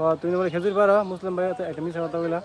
ও তুমি বলে খেজুর পারো মুসলিম ভাই তো একটা মিশা কথা বলা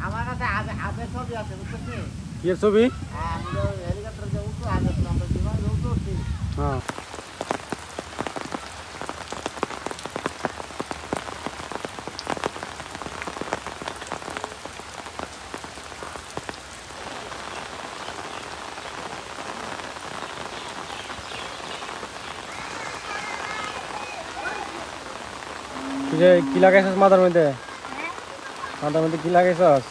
আমার কাছে আগে ছবি আছে কি এর ছবি? হেলিকপ্টার যে উঠো আগে আমরা বিমান উঠছি হ্যাঁ। কি লাগাইছস মাথার মধ্যে? মাথার মধ্যে কি লাগাইছস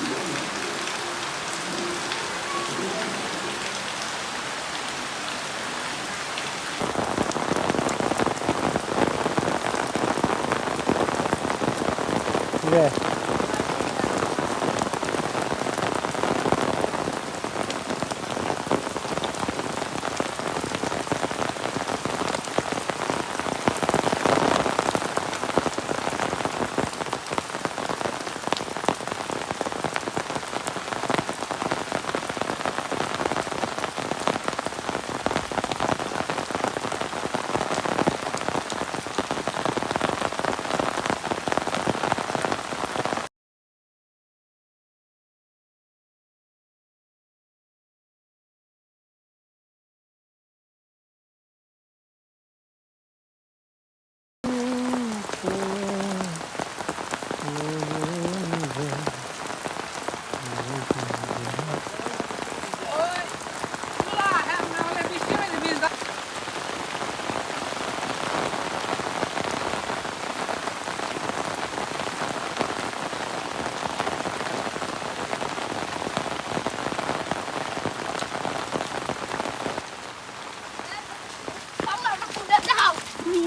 Thank you.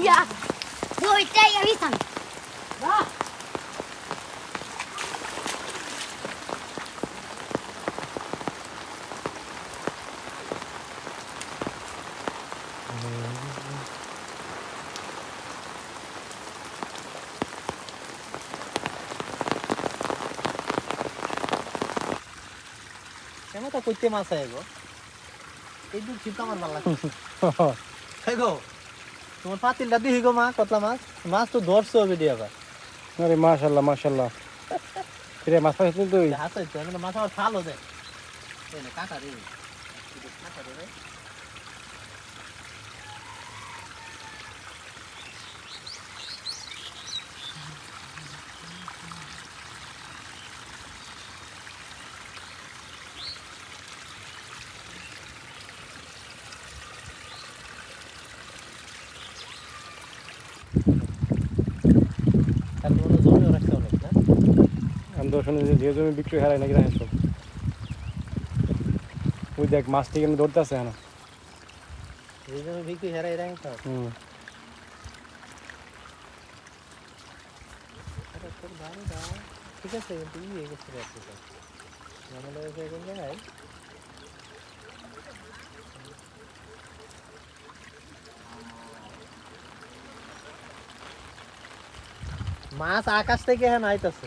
Ja, då är jag visst han. Va? কেমন তা করতে মাছ আইব এই দূর চিন্তা মারবার লাগে গো তোমার পাতিলটা দিহি গো মা কতলা মাছ? মাছ তো ধরছো বেডি আবার। আরে মাশাল্লাহ মাশাল্লাহ রে মাছ পাইছ তুই? হাসাই মানে মাছ আমার ভালো দেয় কাটা রে কাটা রে তাহলে মনে হয় জমিও রাখতে অনেক না আমি তো শুনে যে যে জমি বিক্রি হারাই নাকি রাখেন সব। ওই দেখ মাছ থেকে আমি ধরতে আছে না এই জমি বিক্রি হেরাই রাখতে হবে হুম। আরে তোর বাড়ি দাও। ঠিক আছে কিন্তু ইয়ে করতে পারছি তো ঝামেলা হয়েছে কোন জায়গায়? মাছ আকাশ থেকে হ্যাঁ আইতাছে।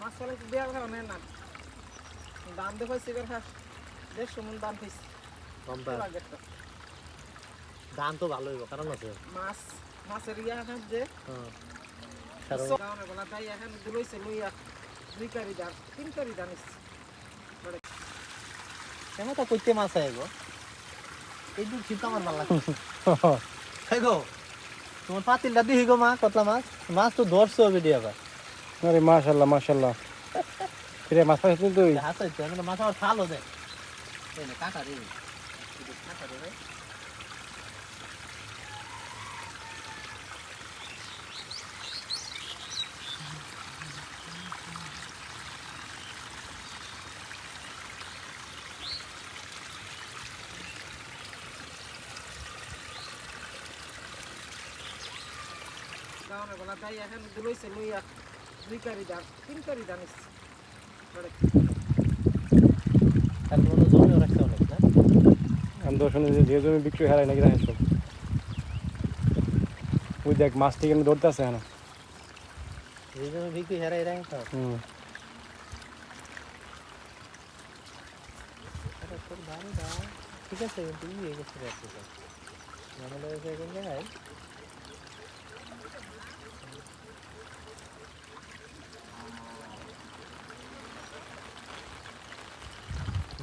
না তাও দাম দেখো সিগার খাস। দেড়শো মন দাম পেয়েছি কম দাম। তো ভালো হইব কারণ আছে। মাছ মাছের ইয়া এখন যে। হ্যাঁ। তাই এখন লইয়া দুই কারি দাম তিন কারি দাম ইচ্ছে কেন তো কইতে মাছ আইব এই দূর চিন্তা আমার ভালো লাগে এই গো তোমার পাতিলটা দিহি গো মা কতলা মাছ? মাছ তো ধরছো বেডি আবার। আরে মাশাল্লাহ মাশাল্লাহ কিরে মাছ পাইছিস তুই? হাসাই তো মানে মাছ আবার ভালো দেয় এই নে কাকা রে। কাকা রে দাম দাম তাহলে মনে হয় তো যে যে জমি বিক্রি হারাই নাকি রাখেন সব? ওই দেখ মাছ থেকে আমি ধরতে আছে না এই জন্য বিক্রি হেরাই রাখতে হবে হুম। ঠিক আছে কিন্তু ইয়ে তো ঝামেলা জায়গায়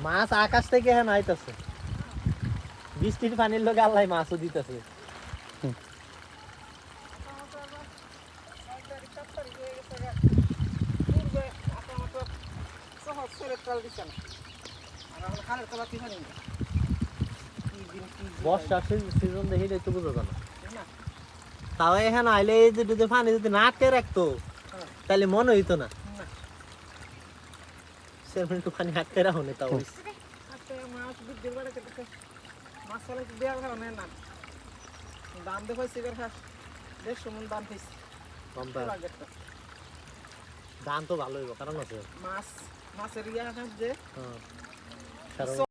মাছ আকাশ থেকে হ্যাঁ আইতাছে। বৃষ্টির পানির লোক আল্লাহ মাছও দিতেছে। বর্ষার সিজন দেখি একটু বুঝো না তাও এখানে আইলে এই যে যদি পানি যদি না আটকে রাখতো হ্যাঁ। তাহলে মনে হইতো না। না সেরকম একটু পানি আটকে রাখো না তাও মাছ বুদ্ধি বাড়ে কেটে মাছ চালে দেওয়ার কারণে না। দাম দেখো সিগার খাস দেড়শো মন দাম পেয়েছি কম। দাম তো ভালো হইব কারণ আছে। মাছ মাছের ইয়া এখন যে। হ্যাঁ।